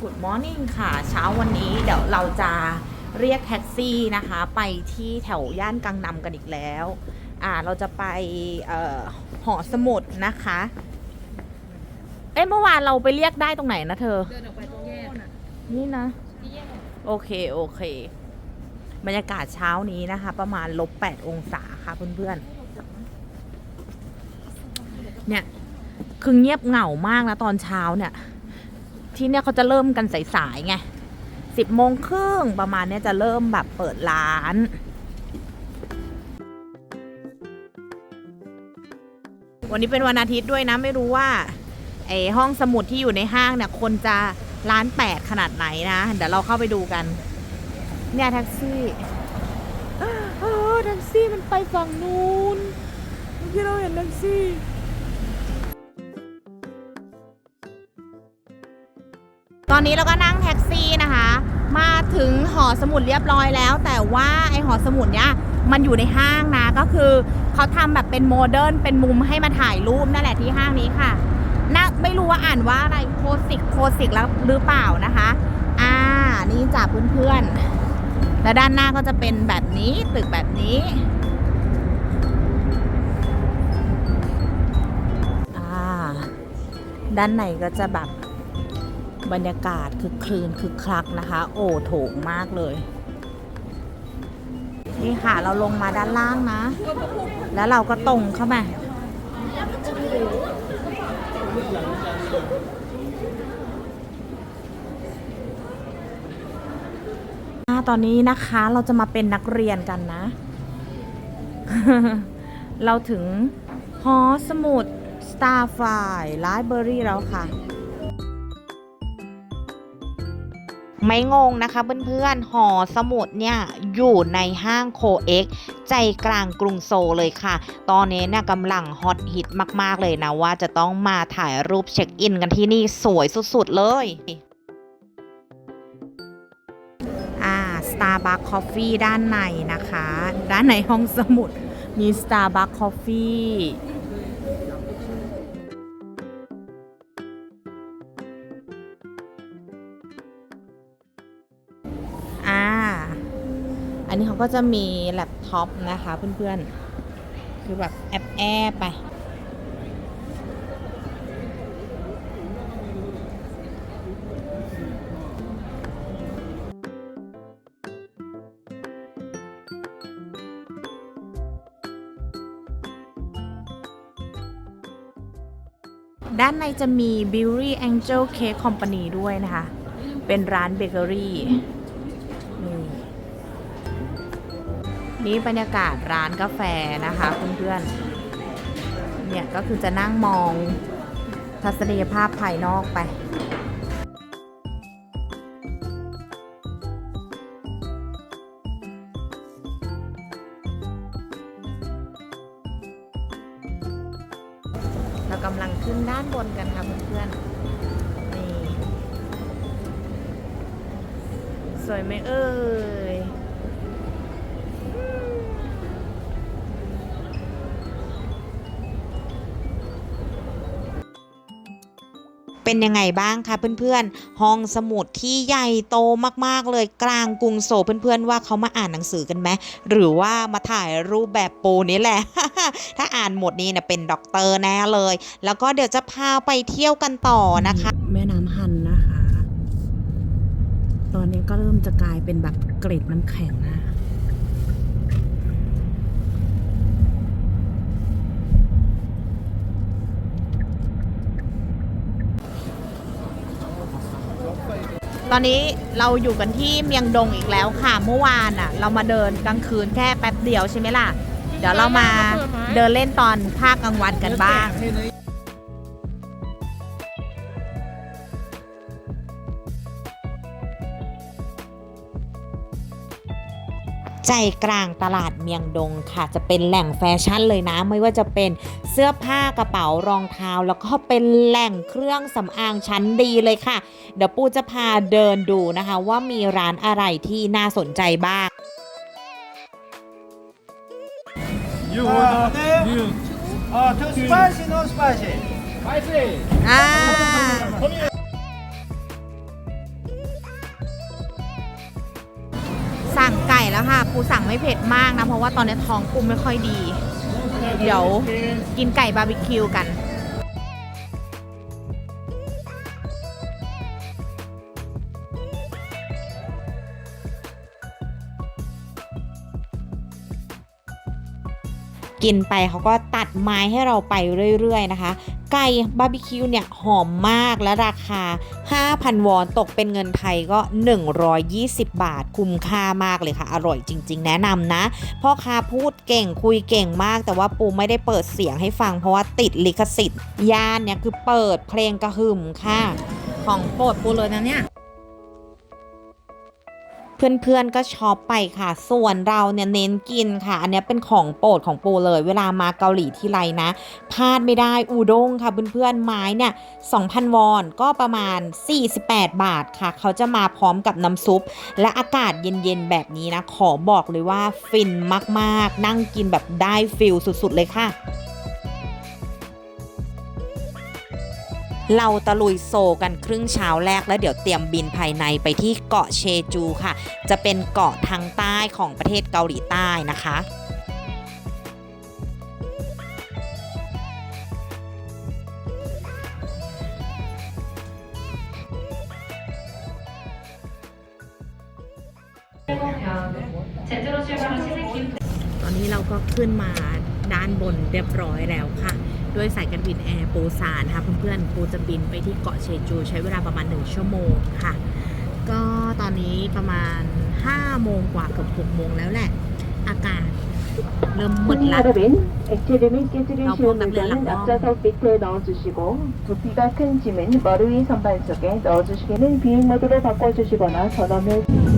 Good Morning ค่ะ เช้าวันนี้เดี๋ยวเราจะเรียกแท็กซี่นะคะ ไปที่แถวย่านกังนำกันอีกแล้วอ่าเราจะไปเอ่อหอสมุดนะคะ เอ้เมื่อวานเราไปเรียกได้ตรงไหนนะเธอ เดินออกไปตรงแยกน่ะนี่นะที่แยกโอเค โอเค บรรยากาศเช้านี้นะคะ ประมาณลบ8องศาค่ะเพื่อนๆ เนี่ย คือเงียบเหงามากนะตอนเช้าเนี่ย ที่เนี่ยเขาจะเริ่มกันสายๆไงสิบโมงครึ่งประมาณเนี้ยจะเริ่มแบบเปิดร้านวันนี้เป็นวันอาทิตย์ด้วยนะไม่รู้ว่าไอห้องสมุดที่อยู่ในห้างเนี่ยคนจะร้านแปดขนาดไหนนะ เดี๋ยวเราเข้าไปดูกัน เนี่ยแท็กซี่เออแท็กซี่มันไปฝั่งนู้นเมื่อกี้เราเห็นแท็กซี่ อนนี้เราก็นั่งแท็กซี่นะคะ มาถึงหอสมุดเรียบร้อยแล้ว แต่ว่าไอหอสมุดเนี้ยมันอยู่ในห้างนะก็คือเขาทำแบบเป็นโมเดิร์นเป็นมุมให้มาถ่ายรูปนั่นแหละที่ห้างนี้ค่ะนะไม่รู้ว่าอ่านว่าอะไรโคสิกโคสิกแล้วหรือเปล่านะคะ อ่านี่จ้ะเพื่อนๆแล้วด้านหน้าก็จะเป็นแบบนี้ตึกแบบนี้อ่าด้านในก็จะแบบ บรรยากาศคือคลืนคือคลักนะคะ โอ้โถงมากเลย นี่ค่ะเราลงมาด้านล่างนะ แล้วเราก็ตรงเข้ามาตอนนี้นะคะเราจะมาเป็นนักเรียนกันนะ เราถึงหอสมุด Starfly Library แล้วค่ะ ไม่งงนะคะเพื่อนๆ หอสมุดเนี่ยอยู่ในห้างโคเอ็กใจกลางกรุงโซลเลยค่ะ ตอนนี้เนี่ยกำลังฮอตฮิตมากๆเลยนะว่าจะต้องมาถ่ายรูปเช็คอินกันที่นี่สวยสุดๆเลยอ่า Starbucks Coffee ด้านในนะคะ ด้านในห้องสมุดมี Starbucks Coffee เขาก็จะมีแล็ปท็อปนะคะเพื่อนๆ คือแบบแอบแอบไป ด้านในจะมี Beauty Angel Cake Company ด้วยนะคะ เป็นร้านเบเกอรี่ นี่บรรยากาศร้านกาแฟนะคะเพื่อนๆ เนี่ยก็คือจะนั่งมองทัศนียภาพภายนอกไปเรากำลังขึ้นด้านบนกันค่ะเพื่อนๆ นี่ สวยไหมเอ่ย เป็นยังไงบ้างคะเพื่อนๆ ห้องสมุดที่ใหญ่โตมากๆเลยกลางกรุงโซลเพื่อนๆว่าเขามาอ่านหนังสือกันไหมหรือว่ามาถ่ายรูปแบบปูนี่แหละ ถ้าอ่านหมดนี้เนี่ยเป็นด็อกเตอร์แน่เลย แล้วก็เดี๋ยวจะพาไปเที่ยวกันต่อนะคะ แม่น้ำฮันนะคะ ตอนนี้ก็เริ่มจะกลายเป็นแบบเกล็ดน้ำแข็งนะ ตอนนี้เราอยู่กันที่เมียงดงอีกแล้วค่ะ เมื่อวานอะ เรามาเดินกลางคืนแค่แป๊บเดียวใช่ไหมล่ะ เดี๋ยวเรามาเดินเล่นตอนภาคกลางวันกันบ้าง ใจกลางตลาดเมียงดงค่ะ จะเป็นแหล่งแฟชั่นเลยนะ ไม่ว่าจะเป็นเสื้อผ้ากระเป๋ารองเท้า แล้วก็เป็นแหล่งเครื่องสำอางชั้นดีเลยค่ะ เดี๋ยวปูจะพาเดินดูนะคะ ว่ามีร้านอะไรที่น่าสนใจบ้าง You Uh, order 네. new. Uh, too spicy, no spicy. Spicy. อ่า Come here. ค่ะปูสั่งไม่เผ็ดมากนะ เพราะว่าตอนนี้ท้องปูไม่ค่อยดี เดี๋ยวกินไก่บาร์บีคิวกันกินไปเขาก็ตัดไม้ให้เราไปเรื่อย ๆ นะคะ ไก่บาร์บีคิวเนี่ยหอมมากและราคา 5,000 วอนตกเป็นเงินไทยก็ 120 บาทคุ้มค่ามากเลยค่ะ อร่อยจริง ๆ แนะนำนะพ่อค้าพูดเก่งคุยเก่งมาก แต่ว่าปูไม่ได้เปิดเสียงให้ฟังเพราะว่าติดลิขสิทธิ์ย่านเนี่ยคือเปิดเพลงกระหึ่มค่ะ ของโปรดปูเลยนะเนี่ย เพื่อนๆก็ช็อปไปค่ะ ส่วนเราเนี่ยเน้นกินค่ะ อันนี้เป็นของโปรดของปูเลย เวลามาเกาหลีที่ไรนะพลาดไม่ได้อูด้งค่ะเพื่อนๆไม้เนี่ย2,000 วอนก็ประมาณ 48 บาทค่ะ เขาจะมาพร้อมกับน้ำซุป และอากาศเย็นๆแบบนี้นะ ขอบอกเลยว่าฟินมากๆ นั่งกินแบบได้ฟิลสุดๆเลยค่ะ เราตะลุยโซกันครึ่งเช้าแรกแล้วเดี๋ยวเตรียมบินภายในไปที่เกาะเชจูค่ะ จะเป็นเกาะทางใต้ของประเทศเกาหลีใต้นะคะตอนนี้เราก็ขึ้นมาด้านบนเรียบร้อยแล้วค่ะ ด้วยสายการบินแอร์ปูซานค่ะเพื่อนๆปูจะบินไปที่เกาะเชจู ใช้เวลาประมาณ 1 ชั่วโมงค่ะ ก็ตอนนี้ประมาณ 5 โมงกว่าเกือบ6โมงแล้วแหละ อากาศเริ่มมืด 손님 ละ 여러분, 액체림을 깨뜨린 어, 시험물건은 깜짝이야. 앞좌석 밑에 넣어주시고 부피가 큰 짐은 머리 위 선반 속에 넣어주시기는 비행 모드로 바꿔주시거나 전원을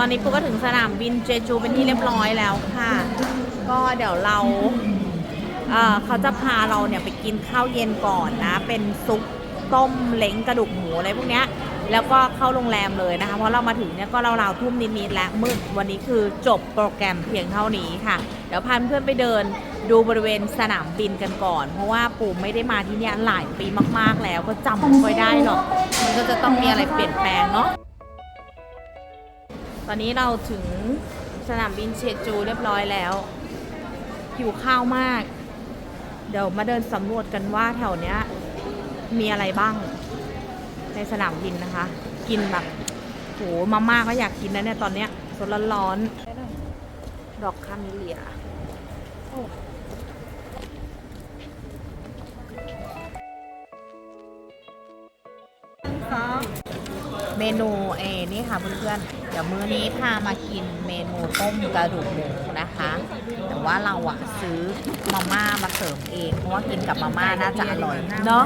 ตอนนี้ปูก็ถึงสนามบินเจจูเป็นที่เรียบร้อยแล้วค่ะ ก็เดี๋ยวเราเเขาจะพาเราเนี่ยไปกินข้าวเย็นก่อนนะ เป็นซุปต้มเล้งกระดูกหมูอะไรพวกเนี้ยแล้วก็เข้าโรงแรมเลยนะคะ เพราะเรามาถึงเนี่ยก็ราวๆทุ่มนิดๆและมืดวันนี้คือจบโปรแกรมเพียงเท่านี้ค่ะ เดี๋ยวพาเพื่อนไปเดินดูบริเวณสนามบินกันก่อน เพราะว่าปู่ไม่ได้มาที่นี่หลายปีมากๆแล้วก็จำไม่ค่อยได้หรอก มันก็จะต้องมีอะไรเปลี่ยนแปลงเนาะ ตอนนี้เราถึงสนามบินเชจูเรียบร้อยแล้ว หิวข้าวมาก เดี๋ยวมาเดินสำรวจกันว่าแถวเนี้ย มีอะไรบ้าง ในสนามบินนะคะ กินแบบโหมาม่าก็อยากกินนะเนี่ยตอนเนี้ยสดร้อนๆดอกคาเมเลีย เมนูเอนี่ค่ะเพื่อนๆเดี๋ยวมื้อนี้พามากินเมนูต้มกระดูกหมูนะคะ แต่ว่าเราอะซื้อมาม่ามาเสริมเองเพราะว่ากินกับมาม่าน่าจะอร่อยเนาะ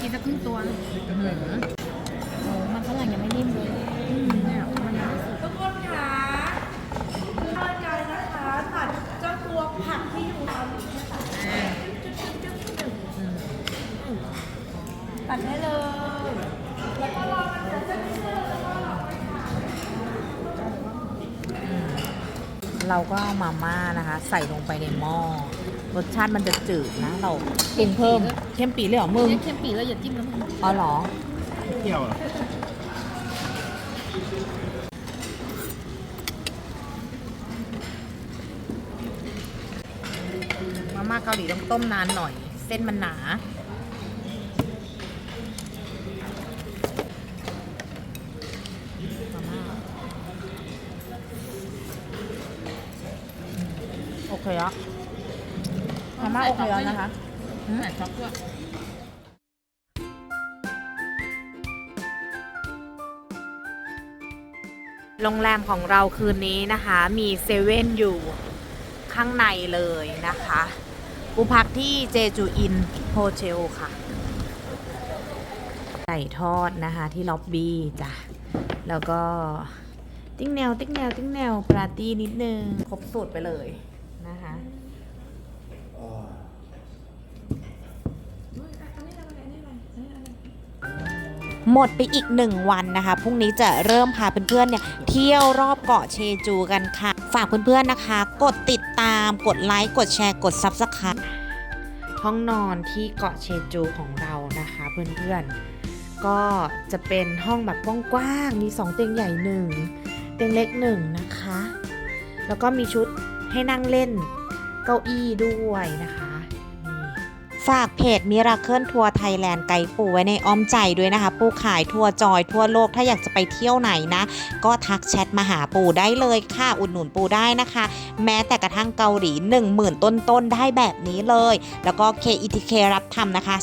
กินสักครึ่งตัวอื้อหือโอ้มันฝรั่งยังไม่นิ่มเลยเนี่ยมันยังไม่สุกทุกคนคะทานกันนะคะผัดเจ้าตัวผักที่อยู่ตามนี้ค่ะตัดได้เลย แล้วก็รอมันจะจะไม่ เชื่อแล้วก็รอมันค่ะเราก็เอามาม่านะคะ ใส่ลงไปในหม้อรสชาติมันจะจืดนะ เราปรุงเพิ่มเข้มปีเลยเหรอมึงเนี่ยเข้มปีแล้วอย่าจิ้มน้ำมันอ๋อเหรอเที่ยวเหรอมาม่าเกาหลีต้องต้มนานหน่อย เส้นมันหนามา โอเคแล้วมาม่าโอเคแล้วนะคะใส่ช็อกด้วยโรงแรมของเราคืนนี้นะคะ มีเซเว่นอยู่ข้างในเลยนะคะกูพักที่เจจูอินโฮเทลค่ะ ไก่ทอดนะคะที่ล็อบบี้จ้ะ แล้วก็ ติ๊งแนว ติ๊งแนว ติ๊งแนวปาร์ตี้นิดนึง ครบสูตรไปเลยะคะหมดไปอีกหนึ่งวันนะคะ พรุ่งนี้จะเริ่มพาเพื่อนๆเนี่ยเที่ยวรอบเกาะเชจูกันค่ะ ฝากเพื่อนๆนะคะ กดติดตาม กดไลค์ กดแชร์ กดซับสไครต์ห้องนอนที่เกาะเชจูของเรานะคะ เพื่อนๆ ก็จะเป็นห้องแบบกว้างๆ มี 2 เตียงใหญ่ 1 เตียงเล็ก 1 นะคะ แล้วก็มีชุด ให้นั่งเล่นเก้าอี้ด้วยนะคะฝากเพจมิราเคิลทัวร์ไทยแลนด์ไกด์ปูไว้ในอ้อมใจด้วยนะคะ ปูขายทัวร์จอยทั่วโลกถ้าอยากจะไปเที่ยวไหนนะ ก็ทักแชทมาหาปูได้เลยค่ะ อุดหนุนปูได้นะคะ แม้แต่กระทั่งเกาหลี 10,000 ต้นๆ ได้แบบนี้เลย แล้วก็ KETK รับทำนะคะ